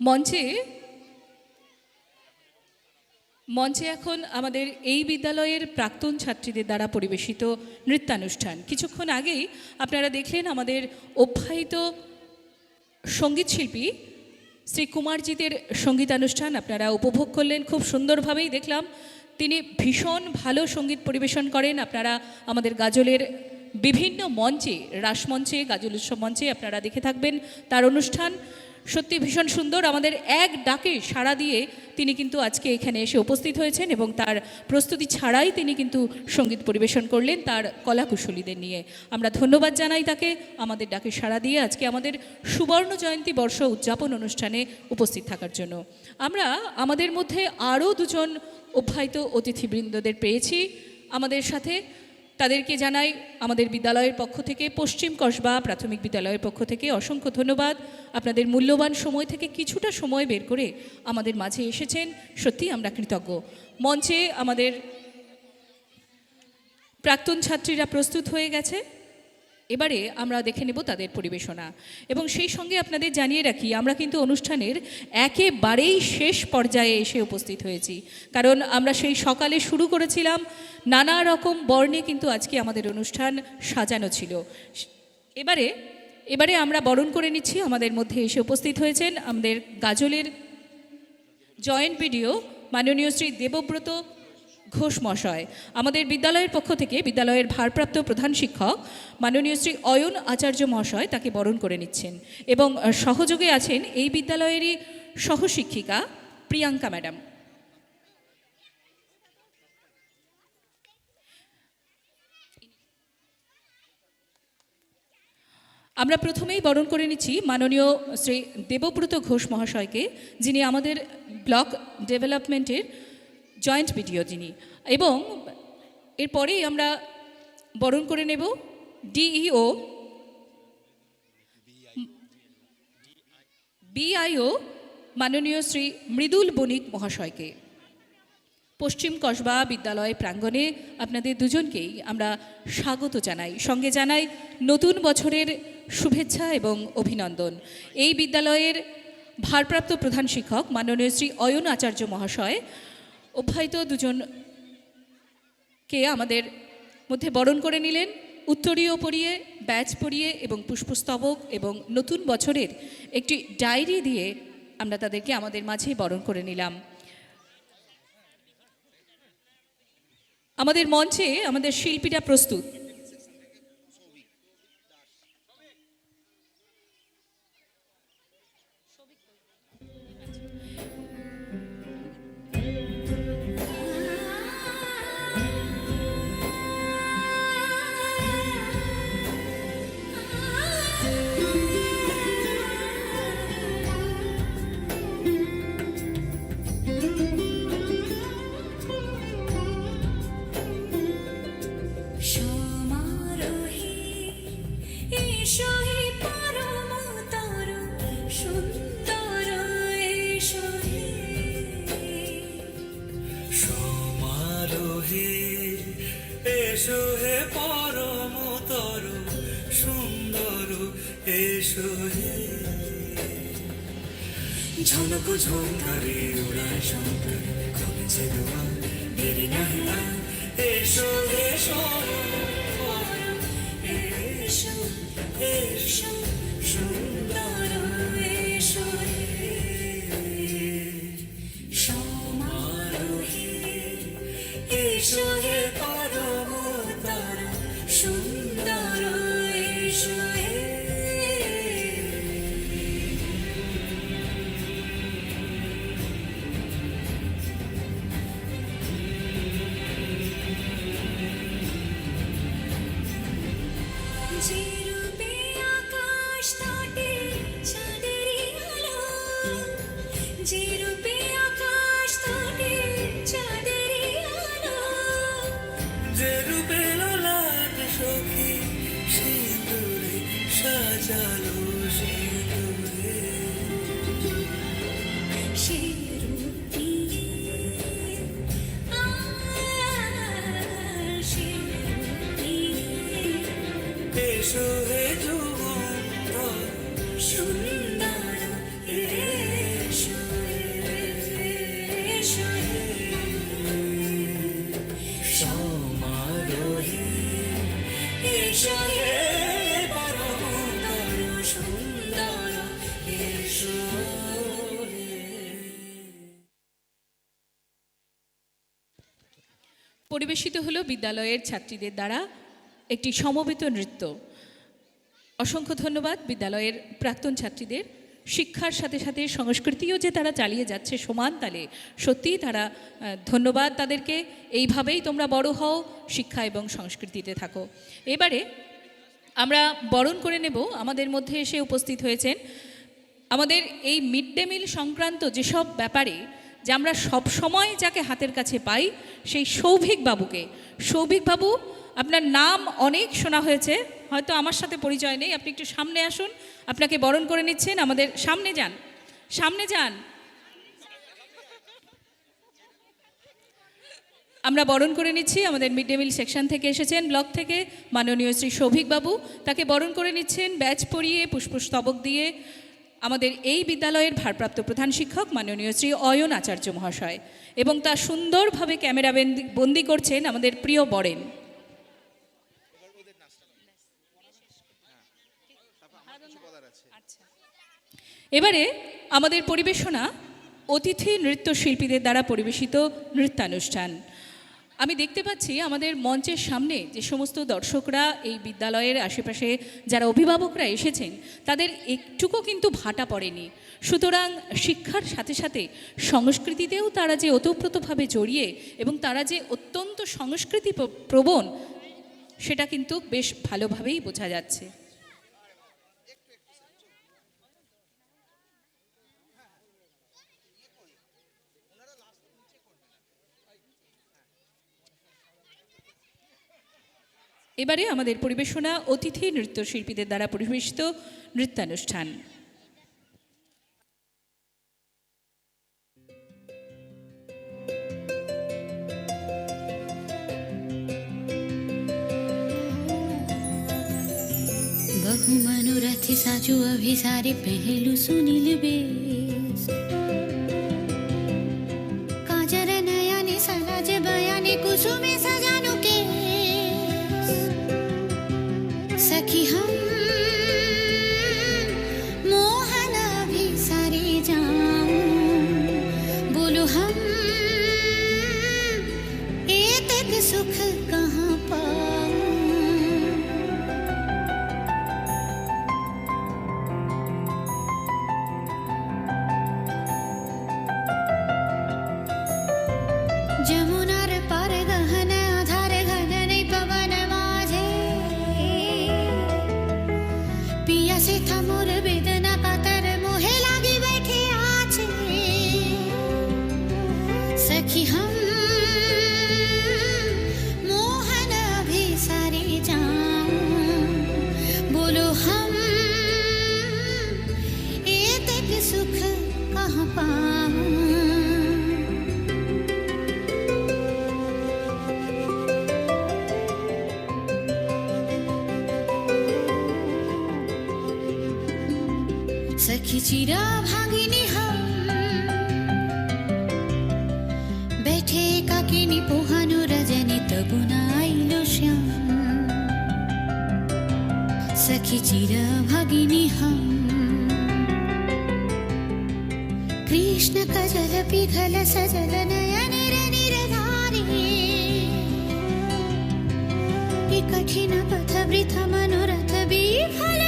মঞ্চে মঞ্চে এখন আমাদের এই বিদ্যালয়ের প্রাক্তন ছাত্রীদের দ্বারা পরিবেশিত নৃত্যানুষ্ঠান। কিছুক্ষণ আগেই আপনারা দেখলেন আমাদের অভ্যাহিত সঙ্গীতশিল্পী শ্রী কুমারজিতের সঙ্গীতানুষ্ঠান। আপনারা উপভোগ করলেন খুব সুন্দরভাবেই দেখলাম। তিনি ভীষণ ভালো সংগীত পরিবেশন করেন। আপনারা আমাদের গাজলের বিভিন্ন মঞ্চে, রাসমঞ্চে, গাজল উৎসব মঞ্চে আপনারা দেখে থাকবেন। তার অনুষ্ঠান সত্যি ভীষণ সুন্দর। আমাদের এক ডাকে সাড়া দিয়ে তিনি কিন্তু আজকে এখানে এসে উপস্থিত হয়েছেন এবং তার প্রস্তুতি ছাড়াই তিনি কিন্তু সংগীত পরিবেশন করলেন তার কলাকুশলীদের নিয়ে। আমরা ধন্যবাদ জানাই তাকে। আমাদের ডাকে সাড়া দিয়ে আজকে আমাদের সুবর্ণ জয়ন্তী বর্ষ উদযাপন অনুষ্ঠানে উপস্থিত থাকার জন্য। আমরা আমাদের মধ্যে আরও দুজন অভ্যাহিত অতিথিবৃন্দদের পেয়েছি। আমাদের সাথে তাদেরকে জানাই আমাদের বিদ্যালয়ের পক্ষ থেকে, পশ্চিম কসবা প্রাথমিক বিদ্যালয়ের পক্ষ থেকে অসংখ্য ধন্যবাদ। আপনাদের মূল্যবান সময় থেকে কিছুটা সময় বের করে আমাদের মাঝে এসেছেন। সত্যি আমরা কৃতজ্ঞ। মঞ্চে আমাদের প্রাক্তন ছাত্রীরা প্রস্তুত হয়ে গেছে। এবারে আমরা দেখে নেব তাদের পরিবেশনা। এবং সেই সঙ্গে আপনাদের জানিয়ে রাখি, আমরা কিন্তু অনুষ্ঠানের একেবারেই শেষ পর্যায়ে এসে উপস্থিত হয়েছি। কারণ আমরা সেই সকালে শুরু করেছিলাম, নানা রকম বর্ণে কিন্তু আজকে আমাদের অনুষ্ঠান সাজানো ছিল। এবারে এবারে আমরা বরণ করে নিচ্ছি, আমাদের মধ্যে এসে উপস্থিত হয়েছেন আমাদের গাজলের জয়েন্ট ভিডিও মাননীয় শ্রী দেবব্রত ঘোষ মশায় আমাদের বিদ্যালয়ের পক্ষ থেকে বিদ্যালয়ের ভারপ্রাপ্ত প্রধান শিক্ষক মাননীয় শ্রী অয়ন আচার্য মহাশয় তাকে বরণ করে নিচ্ছেন এবং সহযোগে আছেন এই বিদ্যালয়েরই সহশিক্ষিকা প্রিয়াঙ্কা ম্যাডাম। আমরা প্রথমেই বরণ করে নিচ্ছি মাননীয় শ্রী দেবব্রত ঘোষ মহাশয়কে, যিনি আমাদের ব্লক ডেভেলপমেন্টের জয়েন্ট বিডিও যিনি। এবং এরপরেই আমরা বরণ করে নেব ডিইও বিআইও মাননীয় শ্রী মৃদুল বণিক মহাশয়কে। পশ্চিম কসবা বিদ্যালয় প্রাঙ্গণে আপনাদের দুজনকেই আমরা স্বাগত জানাই। সঙ্গে জানাই নতুন বছরের শুভেচ্ছা এবং অভিনন্দন। এই বিদ্যালয়ের ভারপ্রাপ্ত প্রধান শিক্ষক মাননীয় শ্রী অয়ন আচার্য মহাশয় অভ্যাহিত দুজনকে আমাদের মধ্যে বরণ করে নিলেন। উত্তরীয় পড়িয়ে, ব্যাচ পড়িয়ে এবং পুষ্পস্তবক এবং নতুন বছরের একটি ডায়েরি দিয়ে আমরা তাদেরকে আমাদের মাঝে বরণ করে নিলাম। আমাদের মঞ্চে আমাদের শিল্পীরা প্রস্তুত। এসো হে ঝঙ্কারে উড়ায় শঙ্কর কমেছে দোয়া দেরি নাহি এসো এসো। giro bem a costa. পরিবেশিত হলো বিদ্যালয়ের ছাত্রীদের দ্বারা একটি সমবেত নৃত্য। অসংখ্য ধন্যবাদ বিদ্যালয়ের প্রাক্তন ছাত্রীদের। শিক্ষার সাথে সাথে সংস্কৃতিও যে তারা চালিয়ে যাচ্ছে সমান তালে সত্যিই তারা ধন্যবাদ তাদেরকে। এইভাবেই তোমরা বড় হও, শিক্ষা এবং সংস্কৃতিতে থাকো। এবারে আমরা বরণ করে নেব। আমাদের মধ্যে এসে উপস্থিত হয়েছেন আমাদের এই মিড ডে মিল সংক্রান্ত যেসব ব্যাপারে যে আমরা সব সময় যাকে হাতের কাছে পাই, সেই সৌভিক বাবুকে। সৌভিক বাবু, আপনার নাম অনেক শোনা হয়েছে, হয়তো আমার সাথে পরিচয় নেই, আপনি একটু সামনে আসুন, আপনাকে বরণ করে নিচ্ছেন, আমাদের সামনে যান সামনে যান। আমরা বরণ করে নিচ্ছি, আমাদের মিড ডে মিল সেকশন থেকে এসেছেন, ব্লক থেকে, মাননীয় শ্রী সৌভিক বাবু, তাকে বরণ করে নিচ্ছেন, ব্যাচ পরিয়ে পুষ্পস্তবক দিয়ে আমাদের এই বিদ্যালয়ের ভারপ্রাপ্ত প্রধান শিক্ষক মাননীয় শ্রী অয়ন আচার্য মহাশয় এবং তা সুন্দরভাবে ক্যামেরা বন্দি- করছেন আমাদের প্রিয় বরেন। এবারে আমাদের পরিবেশনা অতিথি নৃত্যশিল্পীদের দ্বারা পরিবেশিত নৃত্যানুষ্ঠান। আমি দেখতে পাচ্ছি আমাদের মঞ্চের সামনে যে সমস্ত দর্শকরা এই বিদ্যালয়ের আশেপাশে যারা অভিভাবকরা এসেছেন, তাদের একটুকু কিন্তু ভাটা পড়েনি। সুতরাং শিক্ষার সাথে সাথে সংস্কৃতিতেও তারা যে ওতপ্রোতভাবে জড়িয়ে এবং তারা যে অত্যন্ত সংস্কৃতি প্র- প্রবণ সেটা কিন্তু বেশ ভালোভাবেই বোঝা যাচ্ছে। এবারে আমাদের পরিবেশনা অতিথি নৃত্যশিল্পীদের দ্বারা পরিবেশিত নৃত্যানুষ্ঠান बहु मनोरथ साजु अभिसारे पहलु सुनिल बेस aqui, hein? सखी चिरा भागिनी हम। बैठे काकिनी पोहानु रजनी तबुनाइलो श्याम। सखी चिरा भागिनी हम। कृष्ण कजल पिघल सजल नयन कठिन पथ वृथ मनोरथ विफल